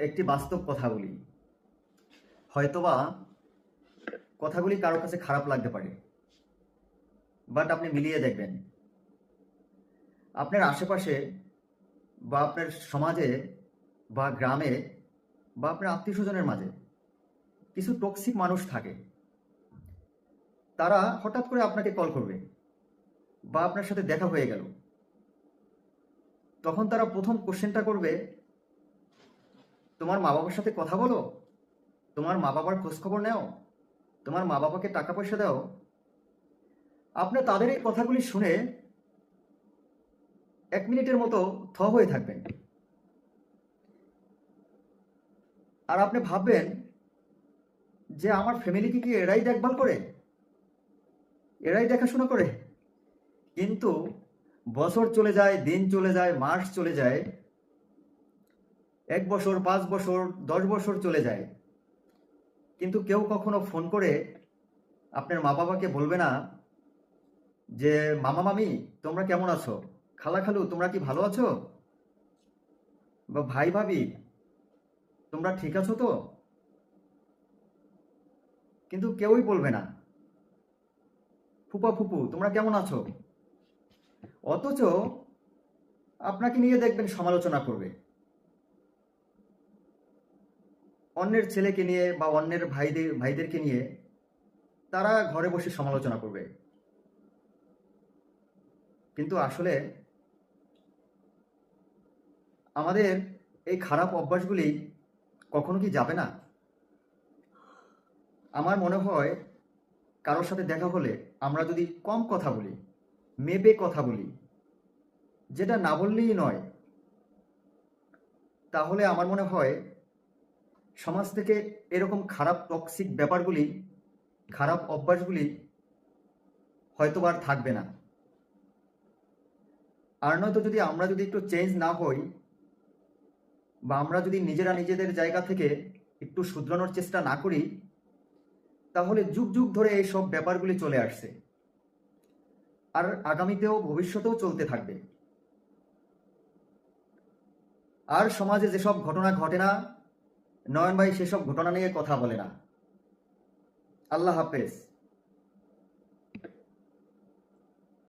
একটি বাস্তব কথা বলি। হয়তোবা কথাগুলি কারও কাছে খারাপ লাগতে পারে বাট আপনি মিলিয়ে দেখবেন। আপনার আশেপাশে বা আপনার সমাজে বা গ্রামে বা আপনার আত্মীয় স্বজনের মাঝে কিছু টক্সিক মানুষ থাকে। তারা হঠাৎ করে আপনাকে কল করবে বা আপনার সাথে দেখা হয়ে গেল। তখন তারা প্রথম কোশ্চেনটা করবে তোমার মা বাবার সাথে কথা বলো। তোমার মা বাবার খোঁজখবর নেও। তোমার মা বাবাকে টাকা পয়সা দাও। আপনি তাদের এই কথাগুলি শুনে এক মিনিটের মতো থ হয়ে থাকবেন। আর আপনি ভাববেন যে আমার ফ্যামিলিকে কি এরাই দেখভাল করে? এরাই দেখাশোনা করে? কিন্তু বছর চলে যায়, দিন চলে যায়, মাস চলে যায় এক বছর, পাঁচ বছর, দশ বছর চলে যায়। কিন্তু কেউ কখনো ফোন করে আপনার মা বাবাকে বলবে না যে, মামা, মামি, তোমরা কেমন আছো? খালা, খালু, তোমরা কি ভালো আছো? বা, ভাই, ভাবি, তোমরা ঠিক আছো তো? কিন্তু কেউই বলবে না। ফুপা, ফুপু, তোমরা কেমন আছো? অথচ আপনাকে নিয়ে দেখবেন, সমালোচনা করবে। অন্যের ছেলেকে নিয়ে বা অন্যের ভাইদের, ভাইদেরকে নিয়ে তারা ঘরে বসে সমালোচনা করবে। কিন্তু আসলে আমাদের এই খারাপ অভ্যাসগুলি কখনো কি যাবে না? আমার মনে হয় কারোর সাথে দেখা হলে আমরা যদি কম কথা বলি, মেপে কথা বলি, যেটা না বললেই নয়, তাহলে আমার মনে হয় সমাজ থেকে এরকম খারাপ টক্সিক ব্যাপারগুলি, খারাপ অভ্যাসগুলি হয়তো আর থাকবে না। আর নয়তো যদি আমরা যদি একটু চেঞ্জ না হই, বা আমরা যদি নিজেরা নিজেদের জায়গা থেকে একটু শুধরানোর চেষ্টা না করি, তাহলে যুগ যুগ ধরে এই সব ব্যাপারগুলি চলে আসছে। আর আগামীতেও ভবিষ্যতেও চলতে থাকবে। আর সমাজে যেসব ঘটনা ঘটে না নয়ন ভাই সেসব ঘটনা নিয়ে কথা বলে না। আল্লাহ হাফেজ।